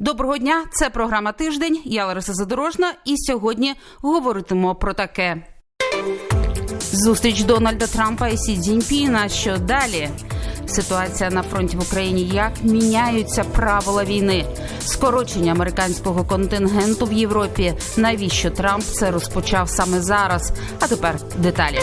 Доброго дня, це програма Тиждень. Я Лариса Задорожна, і сьогодні говоритимо про таке. Зустріч Дональда Трампа і Сі Цзіньпіна. Що далі? Ситуація на фронті в Україні. Як міняються правила війни? Скорочення американського контингенту в Європі. Навіщо Трамп це розпочав саме зараз? А тепер деталі.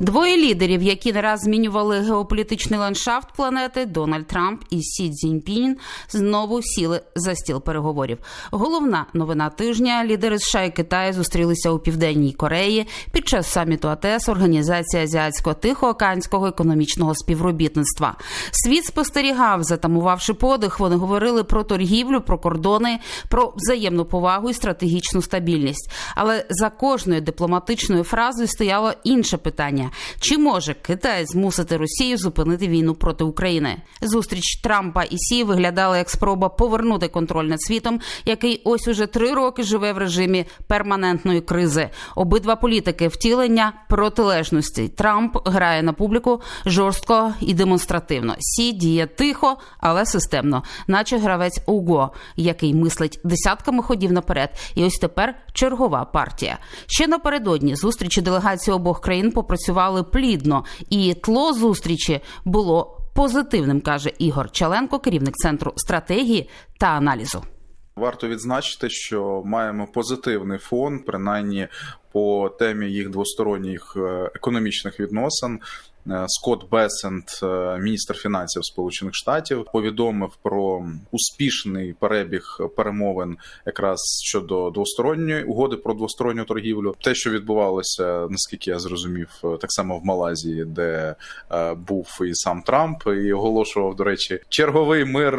Двоє лідерів, які не раз змінювали геополітичний ландшафт планети, Дональд Трамп і Сі Цзіньпін, знову сіли за стіл переговорів. Головна новина тижня: лідери США і Китаю зустрілися у південній Кореї під час саміту АТС Організації Азіатсько-Тихоокеанського економічного співробітництва. Світ спостерігав, затамувавши подих. Вони говорили про торгівлю, про кордони, про взаємну повагу і стратегічну стабільність. Але за кожною дипломатичною фразою стояло інше питання: чи може Китай змусити Росію зупинити війну проти України? Зустріч Трампа і Сі виглядала як спроба повернути контроль над світом, який ось уже три роки живе в режимі перманентної кризи. Обидва політики втілення протилежності. Трамп грає на публіку жорстко і демонстративно. Сі діє тихо, але системно, наче гравець УГО, який мислить десятками ходів наперед. І ось тепер чергова партія. Ще напередодні зустрічі делегації обох країн попрацювали плідно, і тло зустрічі було позитивним, каже Ігор Чаленко, керівник центру стратегії та аналізу. Варто відзначити, що маємо позитивний фон, принаймні по темі їх двосторонніх е, економічних відносин. Е, Скотт Бесент, е, міністр фінансів Сполучених Штатів, повідомив про успішний перебіг перемовин якраз щодо двосторонньої угоди про двосторонню торгівлю. Те, що відбувалося, наскільки я зрозумів, так само в Малайзії, де був і сам Трамп, і оголошував, до речі, черговий мир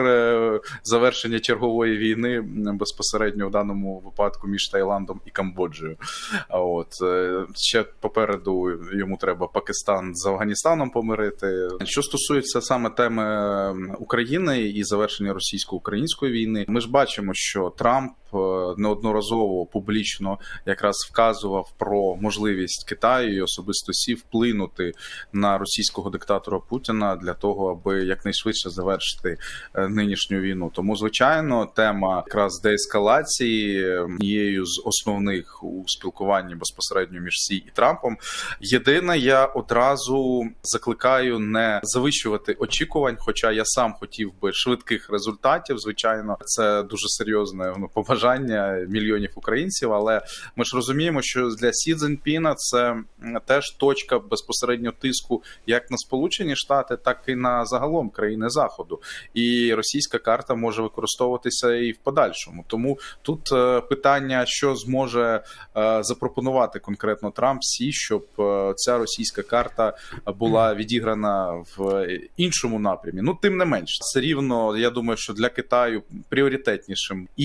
завершення чергової війни безпосередньо в даному випадку між Таїландом і Камбоджею. От ще попереду йому треба Пакистан з Афганістаном помирити. Що стосується саме теми України і завершення російсько-української війни, ми ж бачимо, що Трамп неодноразово публічно якраз вказував про можливість Китаю і особисто Сі вплинути на російського диктатора Путіна для того, аби якнайшвидше завершити нинішню війну. Тому, звичайно, тема якраз деескалації однією з основних у спілкуванні безпосередньо між Сі і Трампом. Єдине, я одразу закликаю не завищувати очікувань, хоча я сам хотів би швидких результатів. Звичайно, це дуже серйозне ну, побажання мільйонів українців. Але ми ж розуміємо, що для Сі Цзіньпіна це теж точка безпосередньо тиску як на Сполучені Штати, так і на загалом країни Заходу. І російська карта може використовуватися і в подальшому. Тому тут питання, що зможе запропонувати конкретно Трамп, Сі, щоб ця російська карта була відіграна в іншому напрямі. Ну тим не менш, все рівно я думаю, що для Китаю пріоритетнішим і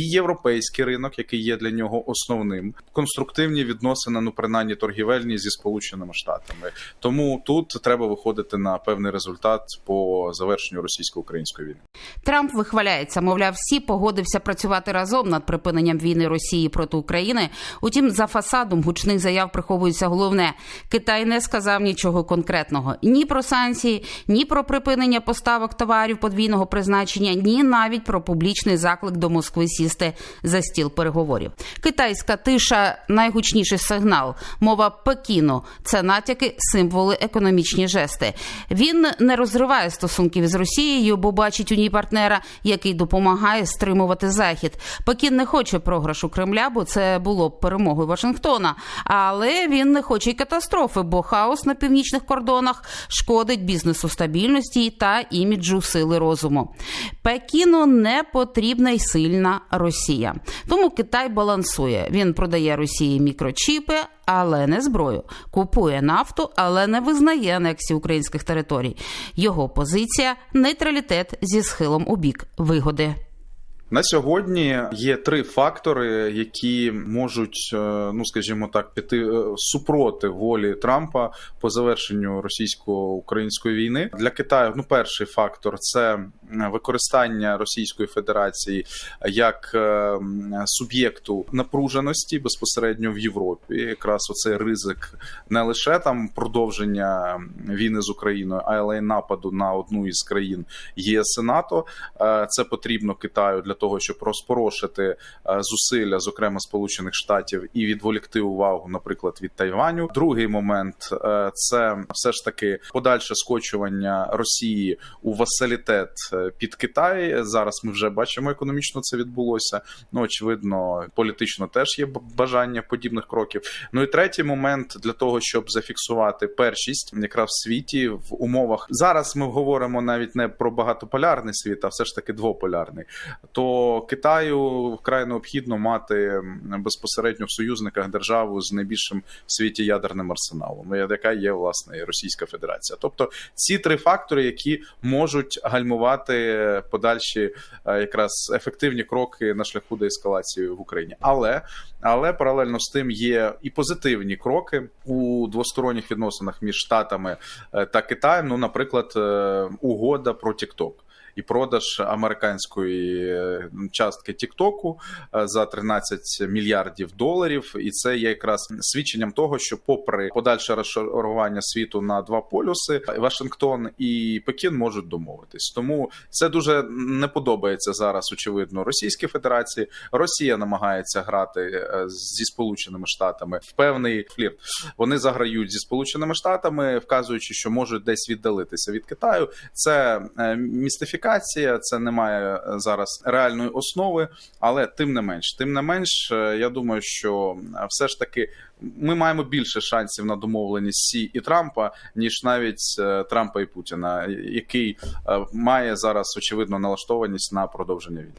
європейський ринок, який є для нього основним, конструктивні відносини, ну принаймні торгівельні зі сполученими штатами. Тому тут треба виходити на певний результат по завершенню російсько-української війни. Трамп вихваляється, мовляв, всі погодився працювати разом над припиненням війни Росії проти України. Утім, за фасадом гучних заяв приховується головне: Китай не сказав нічого конкретного ні про санкції, ні про припинення поставок товарів подвійного призначення, ні навіть про публічний заклик до Москви сісти стіл переговорів. Китайська тиша найгучніший сигнал. Мова Пекіну це натяки, символи, економічні жести. Він не розриває стосунків з Росією, бо бачить у ній партнера, який допомагає стримувати захід. Пекін не хоче програшу Кремля, бо це було б перемогою Вашингтона. Але він не хоче й катастрофи, бо хаос на північних кордонах шкодить бізнесу стабільності та іміджу сили розуму. Пекіну не потрібна й сильна Росія. Тому Китай балансує. Він продає Росії мікрочіпи, але не зброю. Купує нафту, але не визнає анексії українських територій. Його позиція нейтралітет зі схилом у бік вигоди. На сьогодні є три фактори, які можуть, е, ну скажімо так, піти е, супроти волі Трампа по завершенню російсько-української війни. Для Китаю ну перший фактор це використання Російської Федерації як е, суб'єкту напруженості безпосередньо в Європі. Якраз оцей ризик не лише там продовження війни з Україною, але й нападу на одну із країн ЄС і НАТО. Е, Це потрібно Китаю для того, щоб розпорошити е, зусилля, зокрема Сполучених Штатів, і відволікти увагу, наприклад, від Тайваню. Другий момент е, це все ж таки подальше скочування Росії у васалітет під Китай. Зараз ми вже бачимо, економічно це відбулося. Ну очевидно, політично теж є бажання подібних кроків. Ну і третій момент для того, щоб зафіксувати першість якраз в світі в умовах. Зараз ми говоримо навіть не про багатополярний світ, а все ж таки двополярний. То Китаю вкрай необхідно мати безпосередньо в союзниках державу з найбільшим в світі ядерним арсеналом, яка є власне Російська Федерація. Тобто ці три фактори, які можуть гальмувати подальші е, якраз ефективні кроки на шляху до ескалації в Україні. Але але паралельно з тим є і позитивні кроки у двосторонніх відносинах між Штатами е, та Китаєм. Ну, наприклад, е, угода про TikTok. І продаж американської е, частки Тіктоку е, за 13 мільярдів доларів, і це є якраз свідченням того, що, попри подальше розшарування світу на два полюси, Вашингтон і Пекін можуть домовитись. Тому це дуже не подобається зараз. Очевидно, Російській Федерації. Росія намагається грати е, зі Сполученими Штатами в певний флірт. Вони заграють зі Сполученими Штатами, вказуючи, що можуть десь віддалитися від Китаю. Це е, містифікація, це не має е, зараз реальної основи, але тим не менш, тим не менш, е, я думаю, що все ж таки ми маємо більше шансів на домовленість Сі і Трампа, ніж навіть е, Трампа і Путіна, який має зараз очевидно налаштованість на продовження війни.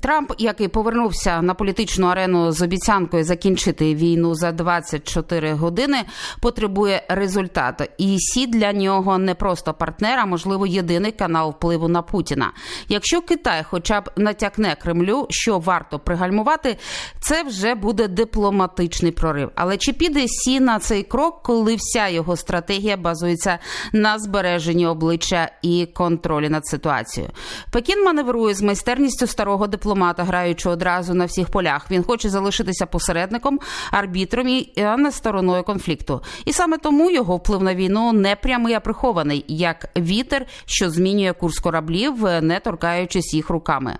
Трамп, який повернувся на політичну арену з обіцянкою закінчити війну за 24 години, потребує результату. І сі для нього не просто партнер, а можливо єдиний канал впливу на Путіна. Якщо Китай, хоча б натякне Кремлю, що варто пригальмувати, це вже буде дипломатичний прорив. Але чи піде сі на цей крок, коли вся його стратегія базується на збереженні обличчя і контролі над ситуацією? Пекін маневрує з майстерністю старого дипломата, граючи одразу на всіх полях. Він хоче залишитися посередником, арбітром і не стороною конфлікту. І саме тому його вплив на війну не прямий, а прихований, як вітер, що змінює курс кораблів, не торкаючись їх руками.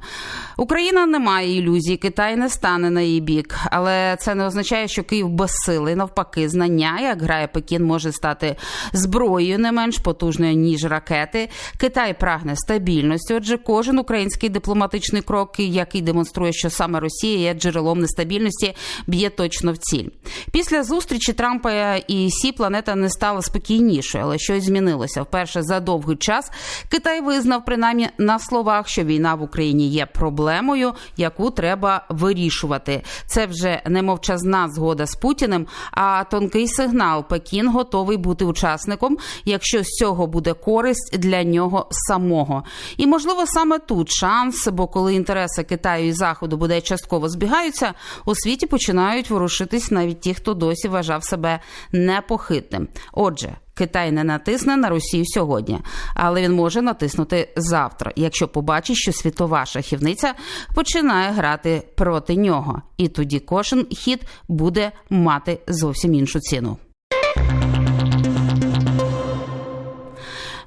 Україна не має ілюзій, Китай не стане на її бік, але це не означає, що Київ безсилий. Навпаки, знання, як грає Пекін, може стати зброєю не менш потужною ніж ракети. Китай прагне стабільності. Отже, кожен український дипломатичний крок, який демонструє, що саме Росія є джерелом нестабільності, б'є точно в ціль. Після зустрічі Трампа і Сі планета не стала спокійнішою, але щось змінилося. Вперше за довгий час Китай визнав принаймні на словах, що війна в Україні є проблемою, яку треба вирішувати. Це вже не мовчазна згода з Путіним, а тонкий сигнал. Пекін готовий бути учасником, якщо з цього буде користь для нього самого. І можливо саме тут шанс, бо коли інтереси Китаю і Заходу буде частково збігаються, у світі починають ворушитись навіть ті, хто досі вважав себе непохитним. Отже. Китай не натисне на Росію сьогодні, але він може натиснути завтра, якщо побачить, що світова шахівниця починає грати проти нього, і тоді кожен хід буде мати зовсім іншу ціну.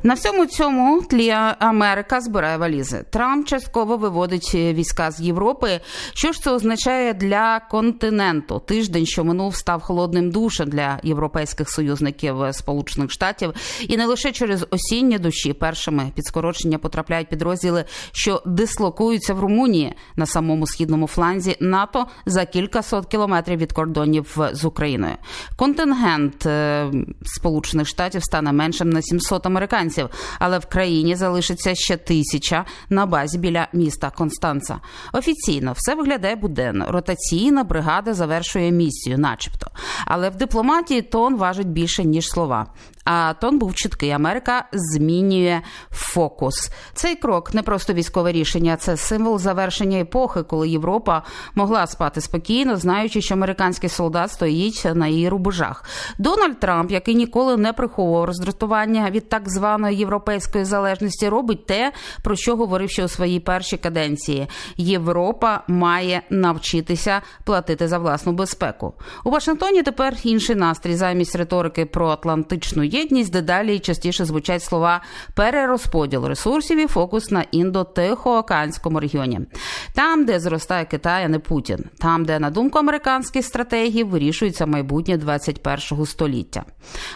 На всьому цьому тлі Америка збирає валізи. Трамп частково виводить війська з Європи. Що ж це означає для континенту? Тиждень, що минув, став холодним душем для європейських союзників Сполучених Штатів, і не лише через осінні душі. Першими під скорочення потрапляють підрозділи, що дислокуються в Румунії на самому східному фланзі НАТО за кількасот кілометрів від кордонів з Україною. Контингент е, Сполучених Штатів стане меншим на 700 американців. Американців, але в країні залишиться ще тисяча на базі біля міста Констанца. Офіційно все виглядає буденно. Ротаційна бригада завершує місію, начебто. Але в дипломатії тон важить більше ніж слова. А тон був чіткий. Америка змінює фокус. Цей крок не просто військове рішення, це символ завершення епохи, коли Європа могла спати спокійно, знаючи, що американський солдат стоїть на її рубежах. Дональд Трамп, який ніколи не приховував роздратування від так званої європейської залежності, робить те, про що говорив ще у своїй першій каденції. Європа має навчитися платити за власну безпеку. У Вашингтоні тепер інший настрій замість риторики про атлантичну єдність, дедалі частіше звучать слова перерозподіл ресурсів і фокус на індо-тихоокеанському регіоні. Там, де зростає Китай, а не Путін, там, де на думку американських стратегів вирішується майбутнє 21-го століття.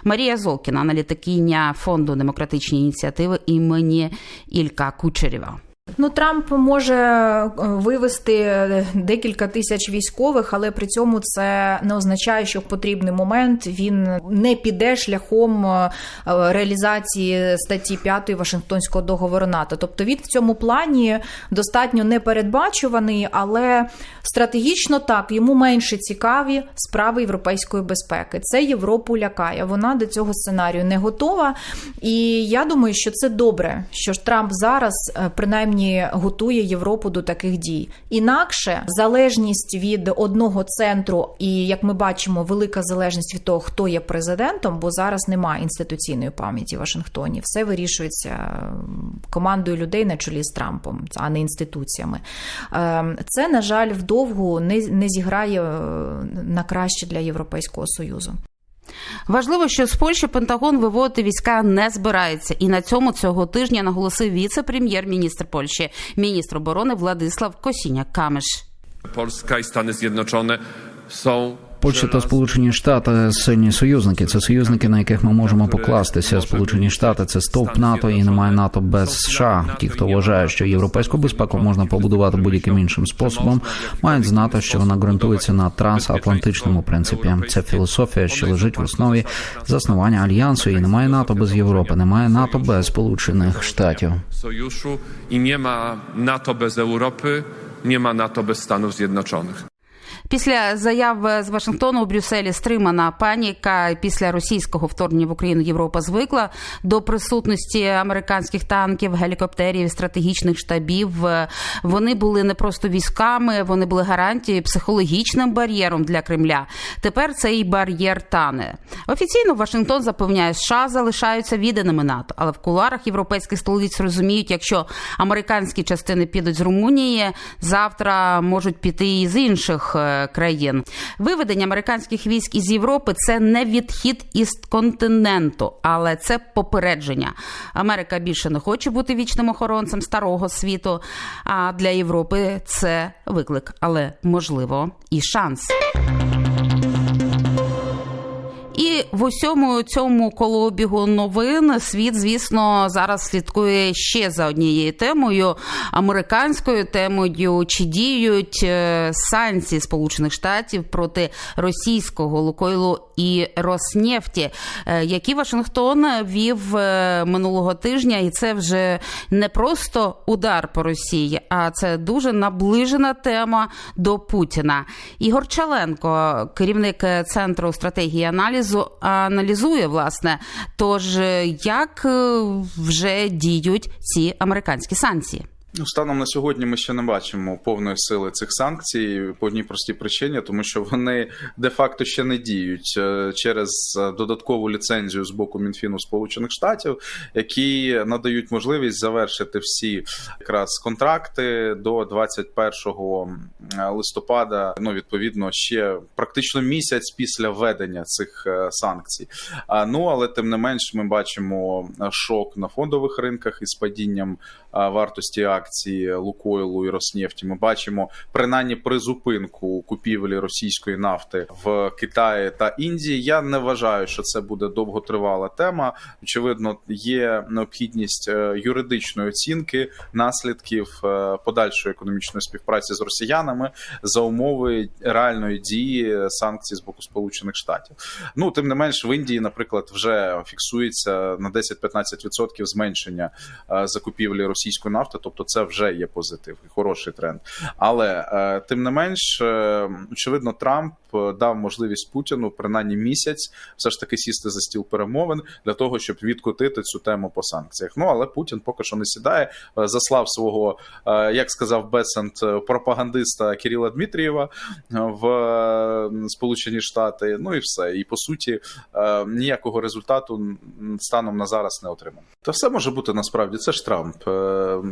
Марія Золкіна, аналітикиня фонду демократичні ініціативи імені Ілька Кучерєва. Ну, Трамп може е, вивести декілька тисяч військових, але при цьому це не означає, що в потрібний момент він не піде шляхом е, реалізації статті 5 Вашингтонського договору НАТО. Тобто він в цьому плані достатньо непередбачуваний, але стратегічно так йому менше цікаві справи європейської безпеки. Це Європу лякає. Вона до цього сценарію не готова. І я думаю, що це добре, що Трамп зараз е, принаймні готує Європу до таких дій. Інакше залежність від одного центру, і як ми бачимо, велика залежність від того, хто є президентом, бо зараз немає інституційної пам'яті в Вашингтоні. Все вирішується командою людей на чолі з Трампом, а не інституціями. Ем, Це, на жаль, вдовгу не, не зіграє е, на краще для Європейського союзу. Важливо, що з Польщі Пентагон виводити війська не збирається, і на цьому цього тижня наголосив віце-прем'єр-міністр Польщі, міністр оборони Владислав Косіняк-Камиш. Польська i Stany Zjednoczone są Польща та Сполучені Штати сильні союзники. Це союзники, на яких ми можемо покластися. Сполучені Штати це стовп НАТО і немає НАТО без США. Ті, хто вважає, що європейську безпеку можна побудувати будь-яким іншим способом, мають знати, що вона ґрунтується на трансатлантичному принципі. Це філософія, що лежить в основі заснування альянсу. І немає НАТО без Європи, немає НАТО без Сполучених Штатів. nie ma NATO bez Europy, nie ma NATO bez Stanów Zjednoczonych. Після заяв з Вашингтону у Брюсселі стримана паніка після російського вторгнення в Україну Європа звикла до присутності американських танків, гелікоптерів, стратегічних штабів. Вони були не просто військами, вони були гарантією, психологічним бар'єром для Кремля. Тепер цей бар'єр тане. Офіційно Вашингтон запевняє, США залишаються відданими НАТО, але в куларах європейських столиць розуміють, якщо американські частини підуть з Румунії, завтра можуть піти і з інших е, країн. Виведення американських військ із Європи це не відхід із континенту, але це попередження. Америка більше не хоче бути вічним охоронцем старого світу. А для Європи це виклик, але можливо і шанс. І в усьому цьому колобігу новин світ, звісно, зараз слідкує ще за однією темою американською темою, чи діють е, санкції Сполучених Штатів проти російського Лукойлу і Роснефті, е, які Вашингтон вів е, минулого тижня, і це вже не просто удар по Росії, а це дуже наближена тема до Путіна. Ігор Чаленко, керівник центру стратегії аналізу, аналізує власне. Тож як е, вже діють ці американські санкції? Ну, станом на сьогодні ми ще не бачимо повної сили цих санкцій по одній простій причині, тому що вони де-факто ще не діють е, через е, додаткову ліцензію з боку Мінфіну Сполучених Штатів, які надають можливість завершити всі якраз контракти до 21 листопада. Ну відповідно ще практично місяць після введення цих е, санкцій. Ну але тим не менш, ми бачимо шок на фондових ринках із падінням вартості акцій. Акції Лукойлу і Роснефті. Ми бачимо принаймні призупинку купівлі російської нафти в Китаї та Індії. Я не вважаю, що це буде довготривала тема. Очевидно, є необхідність е, юридичної оцінки наслідків е, подальшої економічної співпраці з росіянами за умови реальної дії санкцій з боку Сполучених Штатів. Ну тим не менш, в Індії, наприклад, вже фіксується на 10-15% зменшення е, закупівлі російської нафти, тобто це вже є позитив, і хороший тренд. Але е, тим не менш, е, очевидно, Трамп е, дав можливість Путіну принаймні місяць все ж таки сісти за стіл перемовин для того, щоб відкотити цю тему по санкціях. Ну але Путін поки що не сідає, заслав свого, як сказав Бесент, пропагандиста Кирила Дмитрієва в Сполучені Штати. Ну і все. І по суті, ніякого результату станом на зараз не отримано. Та все може бути насправді. Це ж Трамп.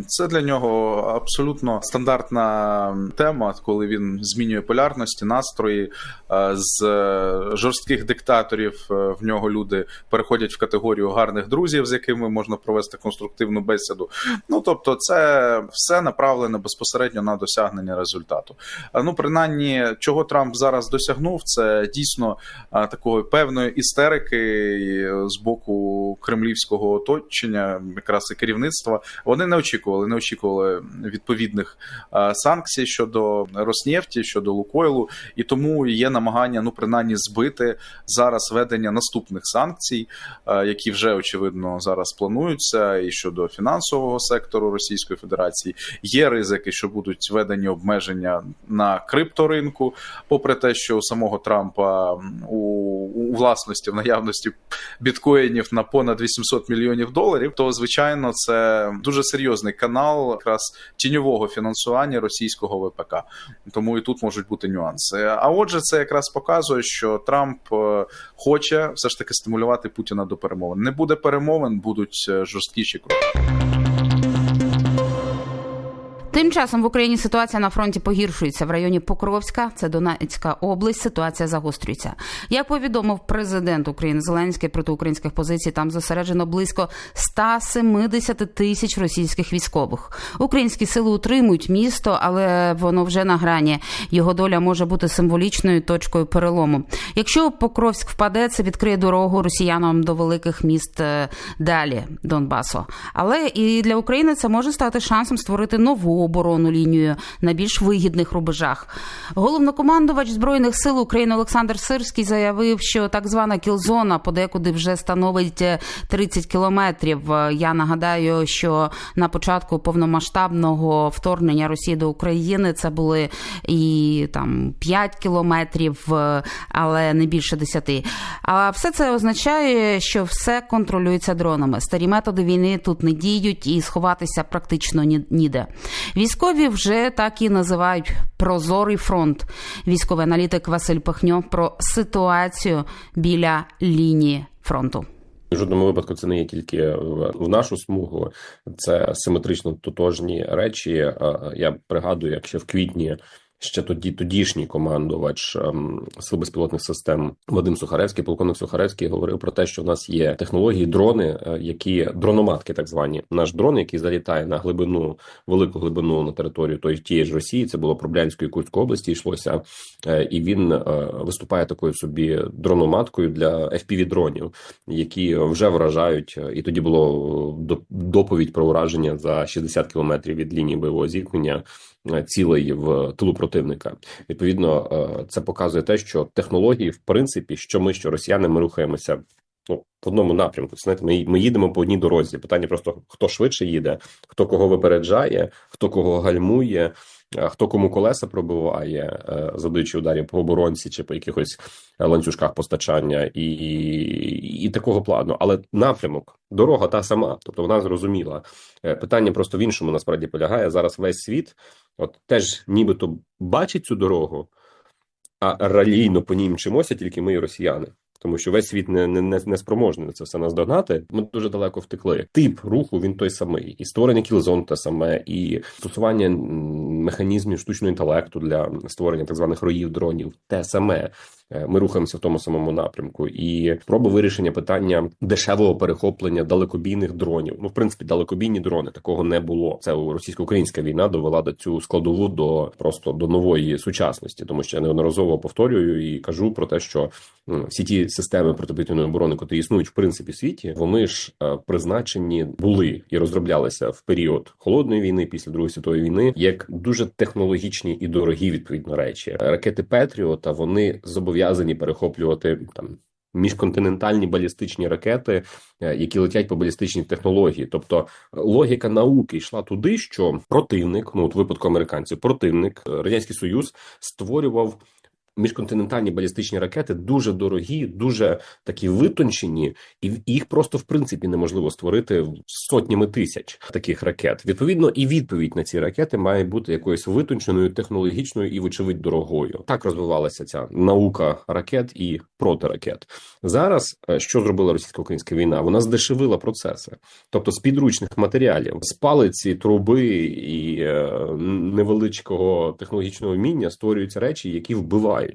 Це для нього абсолютно стандартна тема, коли він змінює полярності, настрої е, з е, жорстких диктаторів. е, В нього люди переходять в категорію гарних друзів, з якими можна провести конструктивну бесіду. Ну тобто, це все направлене безпосередньо на досягнення результату. Ну, принаймні, чого Трамп зараз досягнув, це дійсно такої певної істерики з боку кремлівського оточення, якраз і керівництва. Вони не очікували, не очікували відповідних е, санкцій щодо Роснефті, щодо Лукойлу, і тому є намагання, ну принаймні, збити зараз ведення наступних санкцій, е, які вже очевидно зараз плануються, і щодо фінансового сектору Російської Федерації. Є ризики, що будуть введені обмеження на крипторинку, попри те, що у самого Трампа у, у власності в наявності біткоїнів на понад 800 мільйонів доларів, то звичайно це дуже серйозний канал якраз тіньового фінансування російського ВПК. Тому і тут можуть бути нюанси. А отже, це якраз показує, що Трамп е, хоче все ж таки стимулювати Путіна до перемовин. Не буде перемовин, будуть е, жорсткіші кроки. Тим часом в Україні ситуація на фронті погіршується в районі Покровська, це Донецька область. Ситуація загострюється. Як повідомив президент України Зеленський проти українських позицій, там зосереджено близько 170 тисяч російських військових. Українські сили утримують місто, але воно вже на грані. Його доля може бути символічною точкою перелому. Якщо Покровськ впаде, це відкриє дорогу росіянам до великих міст е, далі Донбасу. Але і для України це може стати шансом створити нову оборонну лінію на більш вигідних рубежах. Головнокомандувач збройних сил України Олександр Сирський заявив, що так звана кілзона подекуди вже становить е, 30 кілометрів. Е, Я нагадаю, що на початку повномасштабного вторгнення Росії до України це були і там 5 кілометрів, е, але не більше 10. А все це означає, що все контролюється дронами. Старі методи війни тут не діють і сховатися практично ні- ніде. Військові вже так і називають прозорий фронт. Військовий аналітик Василь Пахньо про ситуацію біля лінії фронту. В жодному випадку це не є тільки в нашу смугу, це симетрично тотожні речі. Я пригадую, як ще в квітні ще тоді тодішній командувач ем, сил безпілотних систем Вадим Сухаревський, полковник Сухаревський, говорив про те, що в нас є технології, дрони, е, які дрономатки, так звані. Наш дрон, який залітає на глибину, велику глибину на територію тої тієї ж Росії, це було про Брянську і Курську області йшлося, е, і він е, виступає такою собі дрономаткою для fpv дронів які вже вражають. е, І тоді було е, до- доповідь про ураження за 60 кілометрів від лінії бойового зіткнення цілей в тилу противника. Відповідно, е, це показує те, що технології, в принципі, що ми, що росіяни, ми рухаємося. Ну, в одному напрямку. Знаєте, ми, ми їдемо по одній дорозі. Питання просто хто швидше їде, хто кого випереджає, хто кого гальмує, е, хто кому колеса пробиває, е, задаючи ударів по оборонці чи по якихось е, ланцюжках постачання, і, і, і такого плану. Але напрямок, дорога та сама, тобто вона зрозуміла. Е, Питання просто в іншому насправді полягає. Зараз весь світ, от теж нібито бачить цю дорогу, а ралійно по ній мчимося тільки ми і росіяни. Тому що весь світ не, не, не, спроможний на це все наздогнати. Ми дуже далеко втекли. Тип руху він той самий, і створення кілзон те саме, і стосування механізмів штучного інтелекту для створення так званих роїв дронів те саме. Е, ми рухаємося в тому самому напрямку. І спроба вирішення питання дешевого перехоплення далекобійних дронів. Ну, в принципі, далекобійні дрони такого не було. Це російсько-українська війна довела до цю складову до просто до нової сучасності, тому що я неодноразово повторюю і кажу про те, що всі ті системи протиповітряної оборони, котрі існують в принципі в світі, вони ж е, призначені були і розроблялися в період холодної війни після другої світової війни як дуже технологічні і дорогі відповідно речі. Ракети Петріота вони зобов'язані перехоплювати там. Міжконтинентальні балістичні ракети, е, які летять по балістичній технології, тобто логіка науки йшла туди, що противник, ну от випадку американців, противник е, радянський союз створював міжконтинентальні балістичні ракети дуже дорогі, дуже такі витончені, і їх просто в принципі неможливо створити сотнями тисяч таких ракет. Відповідно, і відповідь на ці ракети має бути якоюсь витонченою, технологічною і, вочевидь, дорогою. Так розвивалася ця наука ракет і протиракет. Зараз е, що зробила російсько-українська війна? Вона здешевила процеси, тобто з підручних матеріалів, з палиці, труби і е, невеличкого технологічного вміння створюються речі, які вбивають.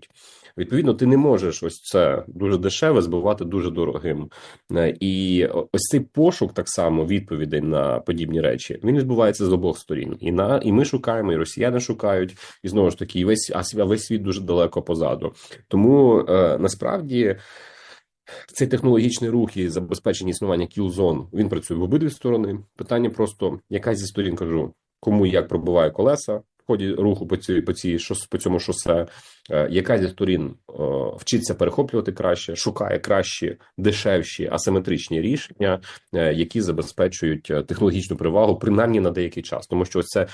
Відповідно, ти не можеш ось це дуже дешеве збивати дуже дорогим. Е, І ось цей пошук так само відповідей на подібні речі він відбувається з обох сторін. І на і ми шукаємо, і росіяни шукають, і знову ж таки, і весь а весь світ дуже далеко позаду. Тому е, насправді. Цей технологічний рух і забезпечення існування кілзон він працює в обидві сторони. Питання просто яка зі сторін кажу, кому як пробиває колеса ході руху по цій по цій по цьому шосе, е, яка зі сторін е, вчиться перехоплювати краще, шукає кращі, дешевші асиметричні рішення, е, які забезпечують технологічну перевагу, принаймні на деякий час, тому що ось це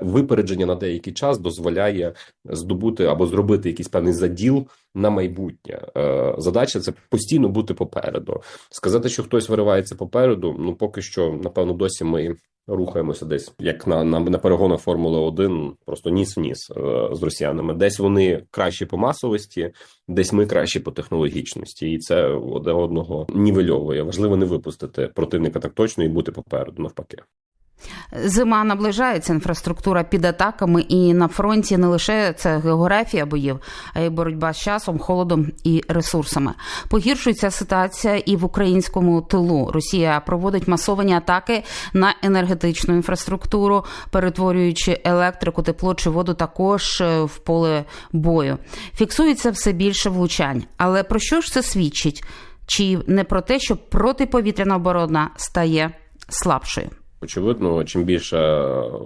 випередження на деякий час дозволяє здобути або зробити якийсь певний заділ на майбутнє. Е, Задача це постійно бути попереду. Сказати, що хтось виривається попереду. Ну поки що, напевно, досі ми рухаємося десь як на на, на перегонах Формули 1 просто ніс в ніс з росіянами. Десь вони кращі по масовості, десь ми кращі по технологічності, і це одне одного нівельовує. Важливо не випустити противника так точно і бути попереду навпаки. Зима наближається, інфраструктура під атаками, і на фронті не лише це географія боїв, а й боротьба з часом, холодом і ресурсами. Погіршується ситуація і в українському тилу. Росія проводить масовані атаки на енергетичну інфраструктуру, перетворюючи електрику, тепло чи воду також е, в поле бою. Фіксується все більше влучань. Але про що ж це свідчить? Чи не про те, що протиповітряна оборона стає слабшою? Очевидно, чим більше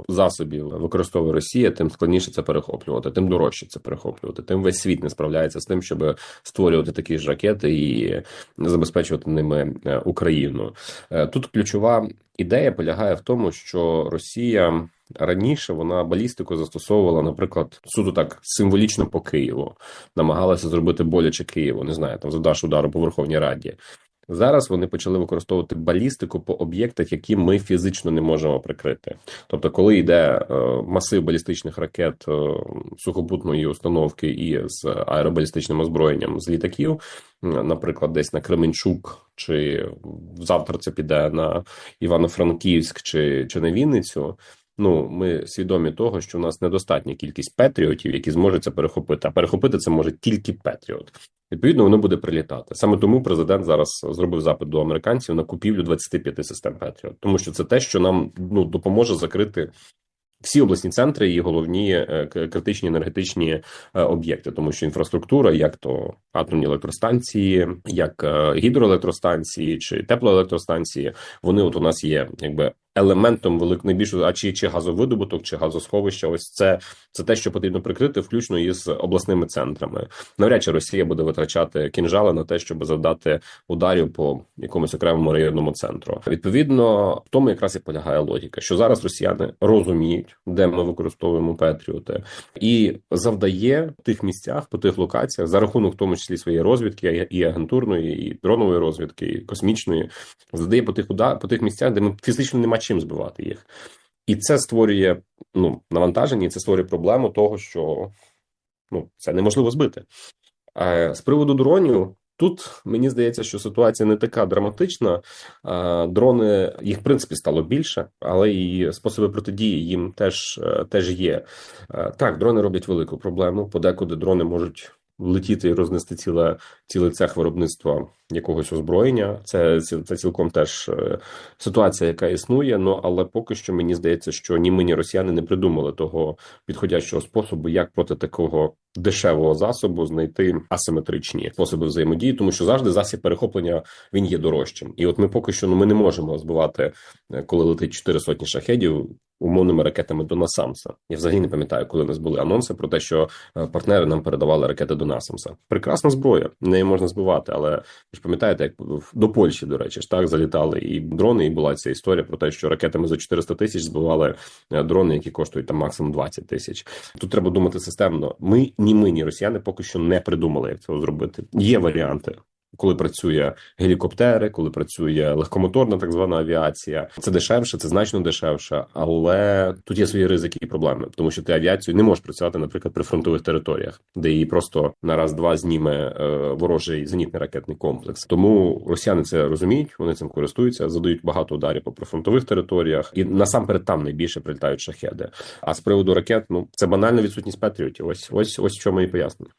засобів використовує Росія, тим складніше це перехоплювати, тим дорожче це перехоплювати. Тим весь світ не справляється з тим, щоб створювати такі ж ракети і забезпечувати ними е, Україну. Е, Тут ключова ідея полягає в тому, що Росія. Раніше вона балістику застосовувала, наприклад, суду так символічно по Києву, намагалася зробити боляче Києву. Не знаю, там завдаш удару по Верховній Раді. Зараз вони почали використовувати балістику по об'єктах, які ми фізично не можемо прикрити. Тобто, коли йде е, масив балістичних ракет е, сухопутної установки і з аеробалістичним озброєнням з літаків, наприклад, десь на Кременчук, чи завтра це піде на Івано-Франківськ чи, чи на Вінницю. Ну, ми свідомі того, що у нас недостатня кількість петріотів, які зможуть це перехопити. А перехопити це може тільки Петріот. Відповідно, воно буде прилітати. Саме тому президент зараз зробив запит до американців на купівлю 25 систем Петріот, тому що це те, що нам ну допоможе закрити. Всі обласні центри і головні е, критичні енергетичні е, об'єкти, тому що інфраструктура, як то атомні електростанції, як е, гідроелектростанції чи теплоелектростанції, вони от у нас є якби елементом велик найбільшого, а чи, чи газовидобуток, чи газосховища. Ось це це те, що потрібно прикрити, включно із обласними центрами. Навряд чи Росія буде витрачати кінжали на те, щоб завдати ударів по якомусь окремому районному центру. Відповідно, в тому якраз і полягає логіка, що зараз росіяни розуміють, де ми використовуємо Петріоти, і завдає в тих місцях, по тих локаціях, за рахунок в тому числі своєї розвідки, і агентурної, і дронової розвідки, і космічної, завдає по тих удар, по тих місцях, де ми фізично нема чим збивати їх. І це створює ну навантаження, і це створює проблему того, що ну це неможливо збити. Е, з приводу дронів. Тут мені здається, що ситуація не така драматична. Дрони їх в принципі стало більше, але і способи протидії їм теж, е, теж є. Так, дрони роблять велику проблему. Подекуди дрони можуть влетіти і рознести ціле цілий цех виробництва якогось озброєння. Це ці- це цілком теж е, ситуація, яка існує. Ну але поки що мені здається, що ні ми, ні росіяни не придумали того підходящого способу, як проти такого дешевого засобу знайти асиметричні способи взаємодії, тому що завжди засіб перехоплення він є дорожчим. І от ми поки що ну ми не можемо збивати, е, коли летить чотири сотні шахедів. Умовними ракетами до Насамса. Я взагалі не пам'ятаю, коли у нас були анонси про те, що е, партнери нам передавали ракети до Насамса. Прекрасна зброя, неї можна збивати, але ж пам'ятаєте, як до Польщі, до речі, ж так залітали і дрони, і була ця історія про те, що ракетами за 400 тисяч збивали е, дрони, які коштують там максимум 20 тисяч. Тут треба думати системно. Ми ні ми, ні росіяни поки що не придумали, як цього зробити. Є варіанти. Коли працює гелікоптери, коли працює легкомоторна так звана авіація, це дешевше, це значно дешевше, але тут є свої ризики і проблеми, тому що ти авіацію не можеш працювати, наприклад, при фронтових територіях, де її просто на раз-два зніме е, ворожий зенітний ракетний комплекс. Тому росіяни це розуміють, вони цим користуються, задають багато ударів по прифронтових територіях, і насамперед там найбільше прилітають шахеди. А з приводу ракет, ну це банальна відсутність патріотів. Ось ось ось в чому і пояснення.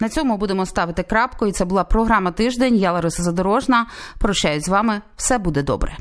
На цьому будемо ставити крапку. І це була програма Тиждень. Я Лариса Задорожна. Прощаюсь з вами. Все буде добре.